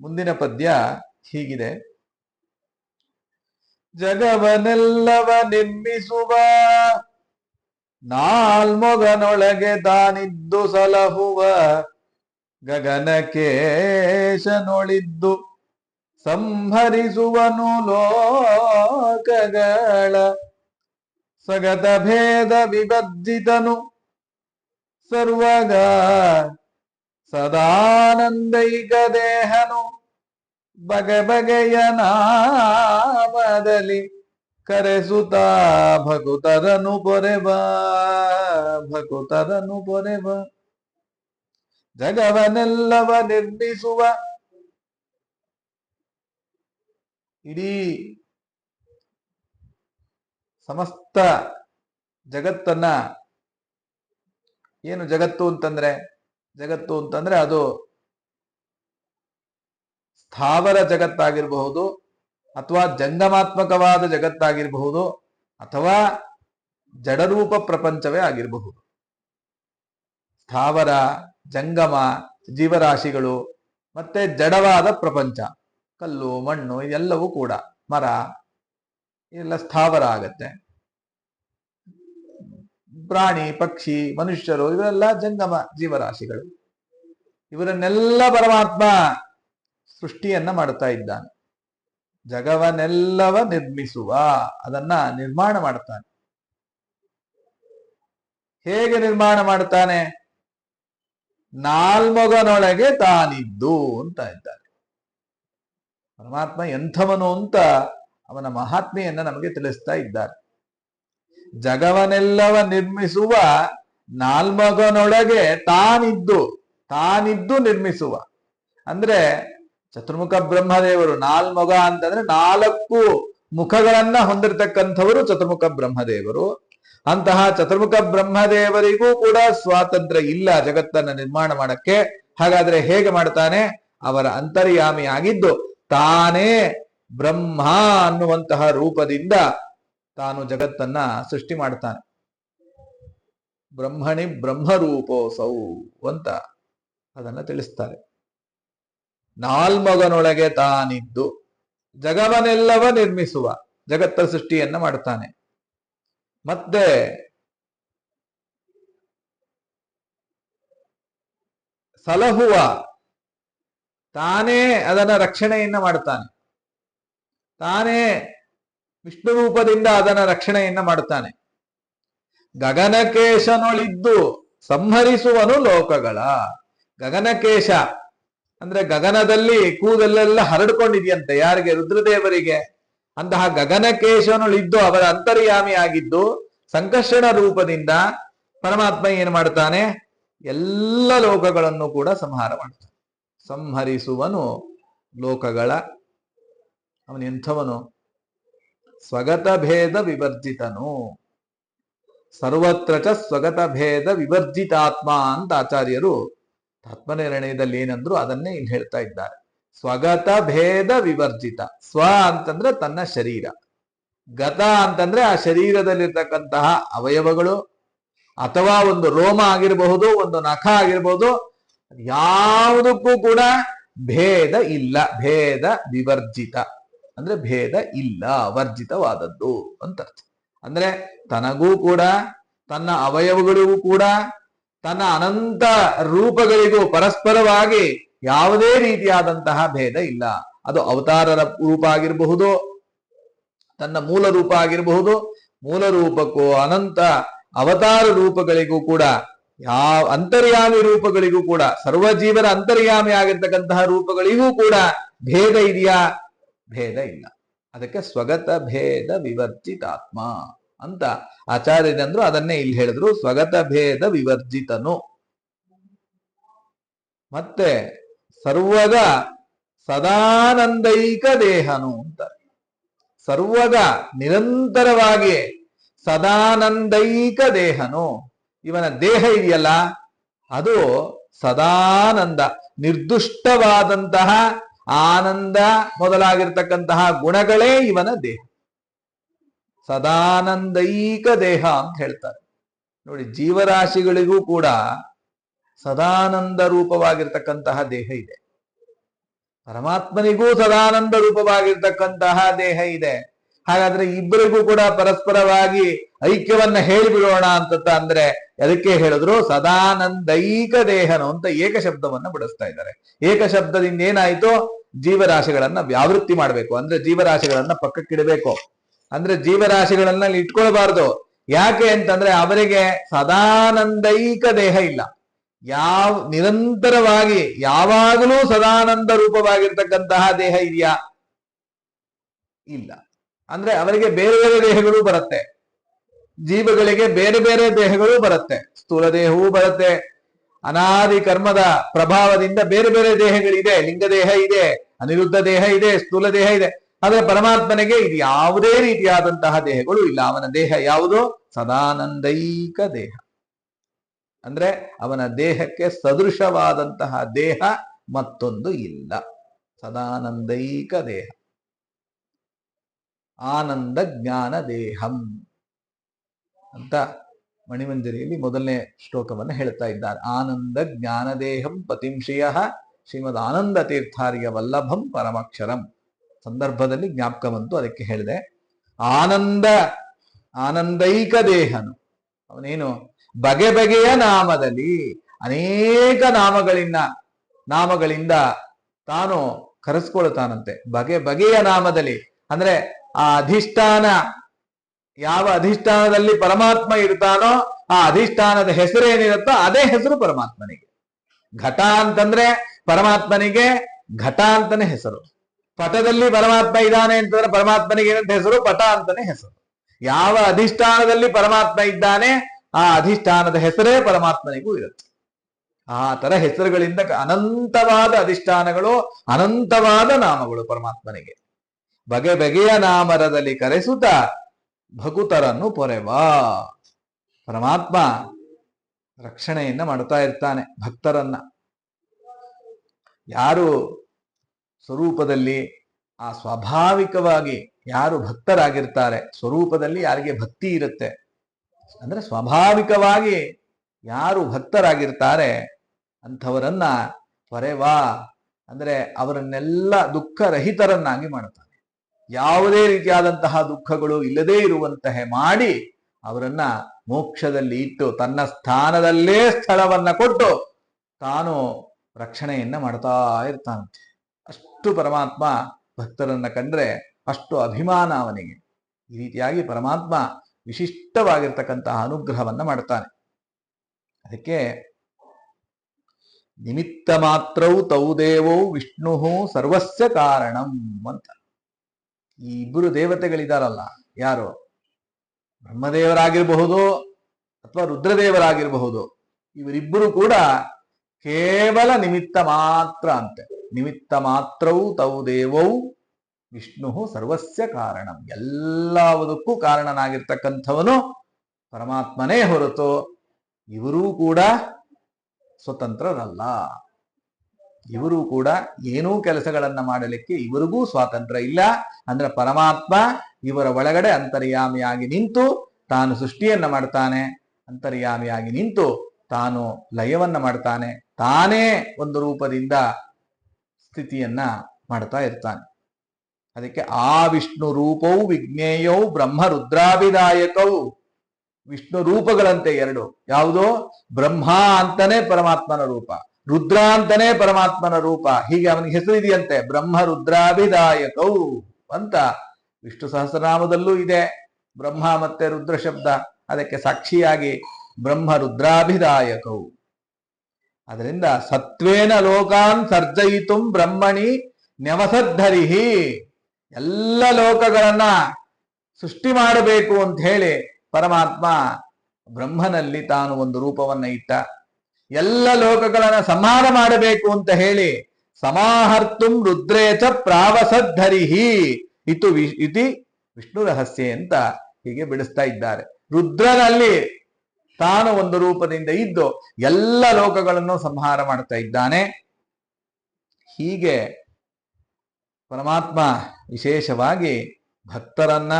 ಮುಂದಿನ ಪದ್ಯ ಹೀಗಿದೆ. ಜಗವನೆಲ್ಲವ ನಿರ್ಮಿಸುವ ನಾಲ್ಮೊಗನೊಳಗೆ ತಾನಿದ್ದು ಸಲಹುವ ಗಗನಕೇಶನೊಳಿದ್ದು ಸಂಹರಿಸುವನು ಲೋಕಗಳ ಸಗತ ಭೇದ ವಿಭಜಿತನು ಸರ್ವಗ ಸದಾನಂದೈಕ ದೇಹನು ಬಗೆ ಬಗೆಯ ನಾಮದಲ್ಲಿ ಕರೆಸುತ್ತ, ಭಕುತರನು ಪೊರೆಬ ಭಕುತರನು ಪೊರೆಬ ಜಗವನೆಲ್ಲವ ನಿರ್ಮಿಸುವ ಇಡೀ ಸಮಸ್ತ ಜಗತ್ತನ್ನ, ಏನು ಜಗತ್ತು ಅಂತಂದ್ರೆ ಜಗತ್ತು ಅಂತಂದ್ರೆ ಅದು ಸ್ಥಾವರ ಜಗತ್ತಾಗಿರಬಹುದು ಅಥವಾ ಜಂಗಮಾತ್ಮಕವಾದ ಜಗತ್ತಾಗಿರಬಹುದು ಅಥವಾ ಜಡರೂಪ ಪ್ರಪಂಚವೇ ಆಗಿರಬಹುದು. ಸ್ಥಾವರ, ಜಂಗಮ, ಜೀವರಾಶಿಗಳು ಮತ್ತೆ ಜಡವಾದ ಪ್ರಪಂಚ, ಕಲ್ಲು, ಮಣ್ಣು ಇದೆಲ್ಲವೂ ಕೂಡ ಮರ ಎಲ್ಲ ಸ್ಥಾವರ ಆಗತ್ತೆ. ಪ್ರಾಣಿ, ಪಕ್ಷಿ, ಮನುಷ್ಯರು, ಇವರೆಲ್ಲ ಜಂಗಮ ಜೀವರಾಶಿಗಳು. ಇವರನ್ನೆಲ್ಲ ಪರಮಾತ್ಮ ಸೃಷ್ಟಿಯನ್ನ ಮಾಡ್ತಾ ಇದ್ದಾನೆ. ಜಗವನ್ನೆಲ್ಲವ ನಿರ್ಮಿಸುವ, ಅದನ್ನ ನಿರ್ಮಾಣ ಮಾಡ್ತಾನೆ ಹೇಗೆ ನಿರ್ಮಾಣ ಮಾಡ್ತಾನೆ ನಾಲ್ಮೊಗನೊಳಗೆ ತಾನಿದ್ದು ಅಂತ ಇದ್ದಾನೆ. ಪರಮಾತ್ಮ ಎಂಥವನು ಅಂತ ಅವನ ಮಹಾತ್ಮೆಯನ್ನ ನಮಗೆ ತಿಳಿಸ್ತಾ ಇದ್ದಾರೆ. ಜಗವನ್ನೆಲ್ಲವ ನಿರ್ಮಿಸುವ ನಾಲ್ಮಗನೊಳಗೆ ತಾನಿದ್ದು ತಾನಿದ್ದು ನಿರ್ಮಿಸುವ. ಅಂದ್ರೆ ಚತುರ್ಮುಖ ಬ್ರಹ್ಮದೇವರು, ನಾಲ್ಮಗ ಅಂತಂದ್ರೆ ನಾಲ್ಕು ಮುಖಗಳನ್ನ ಹೊಂದಿರತಕ್ಕಂಥವರು ಚತುರ್ಮುಖ ಬ್ರಹ್ಮದೇವರು. ಅಂತಹ ಚತುರ್ಮುಖ ಬ್ರಹ್ಮದೇವರಿಗೂ ಕೂಡ ಸ್ವಾತಂತ್ರ್ಯ ಇಲ್ಲ ಜಗತ್ತನ್ನ ನಿರ್ಮಾಣ ಮಾಡಕ್ಕೆ. ಹಾಗಾದ್ರೆ ಹೇಗೆ ಮಾಡ್ತಾನೆ? ಅವರ ಅಂತರ್ಯಾಮಿ ಆಗಿದ್ದು ತಾನೇ ಬ್ರಹ್ಮ ಅನ್ನುವಂತಹ ರೂಪದಿಂದ ತಾನು ಜಗತ್ತನ್ನ ಸೃಷ್ಟಿ ಮಾಡ್ತಾನೆ ಬ್ರಹ್ಮಣಿ ಬ್ರಹ್ಮರೂಪೋಸೌ ಅಂತ ಅದನ್ನ ತಿಳಿಸ್ತಾರೆ. ನಾಲ್ಮಗನೊಳಗೆ ತಾನಿದ್ದು, ಜಗವನೆಲ್ಲವ ನಿರ್ಮಿಸುವ ಜಗತ್ತ ಸೃಷ್ಟಿಯನ್ನ ಮಾಡ್ತಾನೆ ಮತ್ತೆ ಸಲಹುವ ತಾನೇ ಅದನ್ನ ರಕ್ಷಣೆಯನ್ನ ಮಾಡ್ತಾನೆ ತಾನೇ ವಿಷ್ಣು ರೂಪದಿಂದ ಅದನ್ನ ರಕ್ಷಣೆಯನ್ನ ಮಾಡುತ್ತಾನೆ. ಗಗನಕೇಶನೊಳಿದ್ದು ಸಂಹರಿಸುವನು ಲೋಕಗಳ. ಗಗನಕೇಶ ಅಂದ್ರೆ ಗಗನದಲ್ಲಿ ಕೂದಲೆಲ್ಲ ಹರಡ್ಕೊಂಡಿದೆಯಂತೆ. ಯಾರಿಗೆ? ರುದ್ರದೇವರಿಗೆ. ಅಂತಹ ಗಗನಕೇಶನೊಳಿದ್ದು ಅವರ ಅಂತರ್ಯಾಮಿ ಆಗಿದ್ದು ಸಂಕರ್ಷಣ ರೂಪದಿಂದ ಪರಮಾತ್ಮ ಏನು ಮಾಡ್ತಾನೆ ಎಲ್ಲ ಲೋಕಗಳನ್ನು ಕೂಡ ಸಂಹಾರ ಮಾಡ್ತಾನೆ ಸಂಹರಿಸುವನು ಲೋಕಗಳ. ಅವನು ಎಂಥವನು? ಸ್ವಗತ ಭೇದ ವಿವರ್ಜಿತನು ಸರ್ವತ್ರ ಚ ಸ್ವಗತ ಭೇದ ವಿವರ್ಜಿತಾತ್ಮ ಅಂತ ಆಚಾರ್ಯರು ಆತ್ಮನಿರ್ಣಯದಲ್ಲಿ ಏನಂದ್ರು ಅದನ್ನೇ ಇಲ್ಲಿ ಹೇಳ್ತಾ ಇದ್ದಾರೆ. ಸ್ವಗತ ಭೇದ ವಿವರ್ಜಿತ ಸ್ವ ಅಂತಂದ್ರೆ ತನ್ನ ಶರೀರ. ಗತ ಅಂತಂದ್ರೆ ಆ ಶರೀರದಲ್ಲಿರ್ತಕ್ಕಂತಹ ಅವಯವಗಳು ಅಥವಾ ಒಂದು ರೋಮ ಆಗಿರಬಹುದು, ಒಂದು ನಖ ಆಗಿರಬಹುದು ಯಾವುದಕ್ಕೂ ಕೂಡ ಭೇದ ಇಲ್ಲ. ಭೇದ ವಿವರ್ಜಿತ ಅಂದ್ರೆ ಭೇದ ಇಲ್ಲ, ವರ್ಜಿತವಾದದ್ದು ಅಂತ ಅರ್ಥ. ಅಂದ್ರೆ ತನಗೂ ಕೂಡ, ತನ್ನ ಅವಯವಗಳಿಗೂ ಕೂಡ, ತನ್ನ ಅನಂತ ರೂಪಗಳಿಗೂ ಪರಸ್ಪರವಾಗಿ ಯಾವುದೇ ರೀತಿಯಾದಂತಹ ಭೇದ ಇಲ್ಲ. ಅದು ಅವತಾರರ ರೂಪ ಆಗಿರಬಹುದು, ತನ್ನ ಮೂಲ ರೂಪ ಆಗಿರಬಹುದು, ಮೂಲ ರೂಪಕ್ಕೂ ಅನಂತ ಅವತಾರ ರೂಪಗಳಿಗೂ ಕೂಡ, ಯಾವ ಅಂತರ್ಯಾಮಿ ರೂಪಗಳಿಗೂ ಕೂಡ ಸರ್ವಜೀವರ ಅಂತರ್ಯಾಮಿ ಆಗಿರ್ತಕ್ಕಂತಹ ರೂಪಗಳಿಗೂ ಕೂಡ ಭೇದ ಇದೆಯಾ? ಭೇದ ಇಲ್ಲ. ಅದಕ್ಕೆ ಸ್ವಗತ ಭೇದ ವಿವರ್ಜಿತಾತ್ಮ ಅಂತ ಆಚಾರ್ಯರಂದ್ರು ಅದನ್ನೇ ಇಲ್ಲಿ ಹೇಳಿದ್ರು, ಸ್ವಗತ ಭೇದ ವಿವರ್ಜಿತನು. ಮತ್ತೆ ಸರ್ವಗ ಸದಾನಂದೈಕ ದೇಹನು ಅಂತ. ಸರ್ವಗ ನಿರಂತರವಾಗಿ ಸದಾನಂದೈಕ ದೇಹನು. ಇವನ ದೇಹ ಇದೆಯಲ್ಲ, ಅದು ಸದಾನಂದ, ನಿರ್ದುಷ್ಟವಾದಂತಹ ಆನಂದ ಮೊದಲಾಗಿರ್ತಕ್ಕಂತಹ ಗುಣಗಳೇ ಇವನ ದೇಹ. ಸದಾನಂದೈಕ ದೇಹ ಅಂತ ಹೇಳ್ತಾರೆ. ನೋಡಿ, ಜೀವರಾಶಿಗಳಿಗೂ ಕೂಡ ಸದಾನಂದ ರೂಪವಾಗಿರ್ತಕ್ಕಂತಹ ದೇಹ ಇದೆ. ಪರಮಾತ್ಮನಿಗೂ ಸದಾನಂದ ರೂಪವಾಗಿರ್ತಕ್ಕಂತಹ ದೇಹ ಇದೆ. ಹಾಗಾದ್ರೆ ಇಬ್ಬರಿಗೂ ಕೂಡ ಪರಸ್ಪರವಾಗಿ ಐಕ್ಯವನ್ನ ಹೇಳಿಬಿಡೋಣ ಅಂತ ಅಂದ್ರೆ ಅದಕ್ಕೆ ಹೇಳಿದ್ರು? ಸದಾನಂದೈಕ ದೇಹನು ಅಂತ ಏಕ ಶಬ್ದವನ್ನ ಬಿಡಿಸ್ತಾ ಇದ್ದಾರೆ. ಏಕ ಶಬ್ದದಿಂದ ಏನಾಯ್ತು? ಜೀವರಾಶಿಗಳನ್ನ ವ್ಯಾವೃತ್ತಿ ಮಾಡಬೇಕು. ಅಂದ್ರೆ ಜೀವರಾಶಿಗಳನ್ನ ಪಕ್ಕಕ್ಕಿಡಬೇಕು ಅಂದ್ರೆ ಜೀವರಾಶಿಗಳನ್ನ ಇಟ್ಕೊಳ್ಬಾರ್ದು. ಯಾಕೆ ಅಂತಂದ್ರೆ ಅವರಿಗೆ ಸದಾನಂದೈಕ ದೇಹ ಇಲ್ಲ. ಯಾವ, ನಿರಂತರವಾಗಿ, ಯಾವಾಗಲೂ ಸದಾನಂದ ರೂಪವಾಗಿರ್ತಕ್ಕಂತಹ ದೇಹ ಇದೆಯಾ? ಇಲ್ಲ. ಅಂದ್ರೆ ಅವರಿಗೆ ಬೇರೆ ಬೇರೆ ದೇಹಗಳು ಬರುತ್ತೆ. ಜೀವಗಳಿಗೆ ಬೇರೆ ಬೇರೆ ದೇಹಗಳು ಬರುತ್ತೆ. ಸ್ಥೂಲ ದೇಹವೂ ಬರುತ್ತೆ. ಅನಾದಿ ಕರ್ಮದ ಪ್ರಭಾವದಿಂದ ಬೇರೆ ಬೇರೆ ದೇಹಗಳಿದೆ ಲಿಂಗ ದೇಹ ಇದೆ, ಅನಿರುದ್ಧ ದೇಹ ಇದೆ, ಸ್ಥೂಲ ದೇಹ ಇದೆ. ಆದ್ರೆ ಪರಮಾತ್ಮನಿಗೆ ಇದು ಯಾವುದೇ ರೀತಿಯಾದಂತಹ ದೇಹಗಳು ಇಲ್ಲ. ಅವನ ದೇಹ ಯಾವುದು? ಸದಾನಂದೈಕ ದೇಹ. ಅಂದ್ರೆ ಅವನ ದೇಹಕ್ಕೆ ಸದೃಶವಾದಂತಹ ದೇಹ ಮತ್ತೊಂದು ಇಲ್ಲ. ಸದಾನಂದೈಕ ದೇಹ. ಆನಂದ ಜ್ಞಾನ ದೇಹಂ ಅಂತ ಮಣಿಮಂಜರಿಯಲ್ಲಿ ಮೊದಲನೇ ಶ್ಲೋಕವನ್ನು ಹೇಳ್ತಾ ಇದ್ದಾರೆ. ಆನಂದ ಜ್ಞಾನ ದೇಹಂ ಪತಿಂಶಯ ಶ್ರೀಮದ್ ಆನಂದ ತೀರ್ಥಾರ್ಯ ವಲ್ಲಭಂ ಪರಮಾಕ್ಷರಂ. ಸಂದರ್ಭದಲ್ಲಿ ಜ್ಞಾಪಕ ಬಂತು, ಅದಕ್ಕೆ ಹೇಳಿದೆ. ಆನಂದ, ಆನಂದೈಕ ದೇಹನು. ಅವನೇನು? ಬಗೆ ಬಗೆಯ ನಾಮದಲ್ಲಿ ಅನೇಕ ನಾಮಗಳಿಂದ ನಾಮಗಳಿಂದ ತಾನು ಕರೆಸ್ಕೊಳ್ತಾನಂತೆ. ಬಗೆ ಬಗೆಯ ನಾಮದಲ್ಲಿ, ಅಂದ್ರೆ ಆ ಅಧಿಷ್ಠಾನ ಯಾವ ಅಧಿಷ್ಠಾನದಲ್ಲಿ ಪರಮಾತ್ಮ ಇರ್ತಾನೋ ಆ ಅಧಿಷ್ಠಾನದ ಹೆಸರೇನಿರುತ್ತೋ ಅದೇ ಹೆಸರು ಪರಮಾತ್ಮನಿಗೆ. ಘಟ ಅಂತಂದ್ರೆ ಪರಮಾತ್ಮನಿಗೆ ಘಟ ಅಂತಾನೆ ಹೆಸರು. ಪಟದಲ್ಲಿ ಪರಮಾತ್ಮ ಇದ್ದಾನೆ ಅಂತಂದ್ರೆ ಪರಮಾತ್ಮನಿಗೆ ಏನಂತ ಹೆಸರು? ಪಟ ಅಂತಾನೆ ಹೆಸರು. ಯಾವ ಅಧಿಷ್ಠಾನದಲ್ಲಿ ಪರಮಾತ್ಮ ಇದ್ದಾನೆ ಆ ಅಧಿಷ್ಠಾನದ ಹೆಸರೇ ಪರಮಾತ್ಮನಿಗೂ ಇರುತ್ತೆ. ಆ ತರ ಹೆಸರುಗಳಿಂದ ಅನಂತವಾದ ಅಧಿಷ್ಠಾನಗಳು, ಅನಂತವಾದ ನಾಮಗಳು ಪರಮಾತ್ಮನಿಗೆ. ಬಗೆ ಬಗೆಯ ನಾಮರದಲ್ಲಿ ಕರೆಸುತ್ತ ಭಕುತರನ್ನು ಪೊರೆವಾ. ಪರಮಾತ್ಮ ರಕ್ಷಣೆಯನ್ನ ಮಾಡ್ತಾ ಇರ್ತಾನೆ, ಭಕ್ತರನ್ನ. ಯಾರು ಸ್ವರೂಪದಲ್ಲಿ, ಆ ಸ್ವಾಭಾವಿಕವಾಗಿ ಯಾರು ಭಕ್ತರಾಗಿರ್ತಾರೆ, ಸ್ವರೂಪದಲ್ಲಿ ಯಾರಿಗೆ ಭಕ್ತಿ ಇರುತ್ತೆ? ಅಂದ್ರೆ ಸ್ವಾಭಾವಿಕವಾಗಿ ಯಾರು ಭಕ್ತರಾಗಿರ್ತಾರೆ, ಅಂಥವರನ್ನ ಪೊರೆವಾ. ಅಂದ್ರೆ ಅವರನ್ನೆಲ್ಲ ದುಃಖ ರಹಿತರನ್ನಾಗಿ ಮಾಡ್ತಾನೆ ಯಾವುದೇ ರೀತಿಯಾದಂತಹ ದುಃಖಗಳು ಇಲ್ಲದೇ ಇರುವಂತಹ ಮಾಡಿ ಅವರನ್ನ ಮೋಕ್ಷದಲ್ಲಿ ಇಟ್ಟು ತನ್ನ ಸ್ಥಾನದಲ್ಲೇ ಸ್ಥಳವನ್ನ ಕೊಟ್ಟು ತಾನು ರಕ್ಷಣೆಯನ್ನ ಮಾಡ್ತಾ ಇರ್ತಾನಂತೆ. ಅಷ್ಟು ಪರಮಾತ್ಮ ಭಕ್ತರನ್ನ ಕಂಡ್ರೆ ಅಷ್ಟು ಅಭಿಮಾನ ಅವನಿಗೆ. ಈ ರೀತಿಯಾಗಿ ಪರಮಾತ್ಮ ವಿಶಿಷ್ಟವಾಗಿರ್ತಕ್ಕಂತಹ ಅನುಗ್ರಹವನ್ನ ಮಾಡ್ತಾನೆ. ಅದಕ್ಕೆ ನಿಮಿತ್ತ ಮಾತ್ರವು ತೌ ದೇವೌ ವಿಷ್ಣು ಸರ್ವಸ್ಯ ಕಾರಣಂ ಅಂತ. ಈ ಇಬ್ಬರು ದೇವತೆಗಳಿದಾರಲ್ಲ, ಯಾರು? ಬ್ರಹ್ಮದೇವರಾಗಿರಬಹುದು ಅಥವಾ ರುದ್ರದೇವರಾಗಿರಬಹುದು, ಇವರಿಬ್ಬರು ಕೂಡ ಕೇವಲ ನಿಮಿತ್ತ ಮಾತ್ರ ಅಂತೆ. ನಿಮಿತ್ತ ಮಾತ್ರವು ತವು ದೇವೌ ವಿಷ್ಣು ಸರ್ವಸ್ಯ ಕಾರಣಂ. ಎಲ್ಲವುದಕ್ಕೂ ಕಾರಣನಾಗಿರ್ತಕ್ಕಂಥವನು ಪರಮಾತ್ಮನೇ ಹೊರತು ಇವರೂ ಕೂಡ ಸ್ವತಂತ್ರರಲ್ಲ. ಇವರು ಕೂಡ ಏನೂ ಕೆಲಸಗಳನ್ನ ಮಾಡಲಿಕ್ಕೆ ಇವರಿಗೂ ಸ್ವಾತಂತ್ರ್ಯ ಇಲ್ಲ. ಅಂದ್ರೆ ಪರಮಾತ್ಮ ಇವರ ಒಳಗಡೆ ಅಂತರ್ಯಾಮಿಯಾಗಿ ನಿಂತು ತಾನು ಸೃಷ್ಟಿಯನ್ನ ಮಾಡ್ತಾನೆ. ಅಂತರ್ಯಾಮಿಯಾಗಿ ನಿಂತು ತಾನು ಲಯವನ್ನ ಮಾಡ್ತಾನೆ. ತಾನೇ ಒಂದು ರೂಪದಿಂದ ಸ್ಥಿತಿಯನ್ನ ಮಾಡ್ತಾ ಇರ್ತಾನೆ. ಅದಕ್ಕೆ ಆ ವಿಷ್ಣು ರೂಪವು ವಿಜ್ಞೇಯೌ ಬ್ರಹ್ಮ ರುದ್ರಾಭಿದಾಯಕವು ವಿಷ್ಣು ರೂಪಗಳಂತೆ ಎರಡು. ಯಾವುದೋ? ಬ್ರಹ್ಮ ಅಂತಾನೆ ಪರಮಾತ್ಮನ ರೂಪ. ರುದ್ರ ಅಂತಾನೆ ಪರಮಾತ್ಮನ ರೂಪ. ಹೀಗೆ ಅವನಿಗೆ ಹೆಸರಿದೆಯಂತೆ ಬ್ರಹ್ಮ ರುದ್ರಾಭಿದಾಯಕವು ಅಂತ ವಿಷ್ಣು ಸಹಸ್ರನಾಮದಲ್ಲೂ ಇದೆ. ಬ್ರಹ್ಮ ಮತ್ತೆ ರುದ್ರ ಶಬ್ದ. ಅದಕ್ಕೆ ಸಾಕ್ಷಿಯಾಗಿ ಬ್ರಹ್ಮ ರುದ್ರಾಭಿದಾಯಕವು ಅದರಿಂದ ಸತ್ವೇನ ಲೋಕಾನ್ ಸರ್ಜಯಿತು ಬ್ರಹ್ಮಣಿ ನೆವಸದ್ಧರಿಹಿ ಎಲ್ಲ ಲೋಕಗಳನ್ನ ಸೃಷ್ಟಿ ಮಾಡಬೇಕು ಅಂತ ಹೇಳಿ ಪರಮಾತ್ಮ ಬ್ರಹ್ಮನಲ್ಲಿ ತಾನು ಒಂದು ರೂಪವನ್ನ ಇಟ್ಟ. ಎಲ್ಲ ಲೋಕಗಳನ್ನು ಸಂಹಾರ ಮಾಡಬೇಕು ಅಂತ ಹೇಳಿ ಸಮಾಹರ್ತುಂ ರುದ್ರೇಚ ಪ್ರಾವಸದ್ಧರಿಹಿ ಇತು ಇತಿ ವಿಷ್ಣು ರಹಸ್ಯ ಅಂತ ಹೀಗೆ ಬಿಡಿಸ್ತಾ ಇದ್ದಾರೆ. ರುದ್ರನಲ್ಲಿ ತಾನು ಒಂದು ರೂಪದಿಂದ ಇದ್ದು ಎಲ್ಲ ಲೋಕಗಳನ್ನು ಸಂಹಾರ ಮಾಡ್ತಾ ಇದ್ದಾನೆ. ಹೀಗೆ ಪರಮಾತ್ಮ ವಿಶೇಷವಾಗಿ ಭಕ್ತರನ್ನ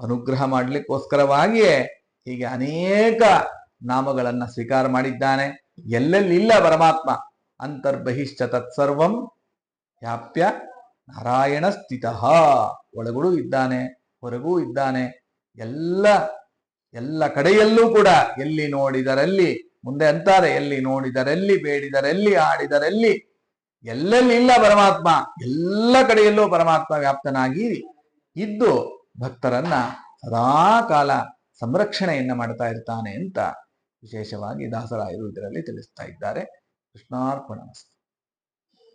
ಅನುಗ್ರಹ ಮಾಡಲಿಕ್ಕೋಸ್ಕರವಾಗಿಯೇ ಹೀಗೆ ಅನೇಕ ನಾಮಗಳನ್ನ ಸ್ವೀಕಾರ ಮಾಡಿದ್ದಾನೆ. ಎಲ್ಲೆಲ್ಲಿಲ್ಲ ಪರಮಾತ್ಮ? ಅಂತರ್ಬಹಿಶ್ಚ ತತ್ಸರ್ವಂ ವ್ಯಾಪ್ಯ ನಾರಾಯಣ ಸ್ಥಿತ. ಒಳಗೂ ಇದ್ದಾನೆ, ಹೊರಗೂ ಇದ್ದಾನೆ. ಎಲ್ಲ ಎಲ್ಲ ಕಡೆಯಲ್ಲೂ ಕೂಡ ಎಲ್ಲಿ ನೋಡಿದರಲ್ಲಿ, ಮುಂದೆ ಅಂತಾರೆ, ಎಲ್ಲಿ ನೋಡಿದರಲ್ಲಿ, ಬೇಡಿದರಲ್ಲಿ, ಆಡಿದರಲ್ಲಿ, ಎಲ್ಲೆಲ್ಲಿ ಇಲ್ಲ ಪರಮಾತ್ಮ? ಎಲ್ಲ ಕಡೆಯಲ್ಲೂ ಪರಮಾತ್ಮ ವ್ಯಾಪ್ತನಾಗಿ ಇದ್ದು ಭಕ್ತರನ್ನ ಸದಾ ಕಾಲ ಸಂರಕ್ಷಣೆಯನ್ನ ಮಾಡ್ತಾ ಇರ್ತಾನೆ ಅಂತ ವಿಶೇಷವಾಗಿ ದಾಸರಾಯರು ಇದರಲ್ಲಿ ತಿಳಿಸ್ತಾ ಇದ್ದಾರೆ. ಕೃಷ್ಣಾರ್ಪಣ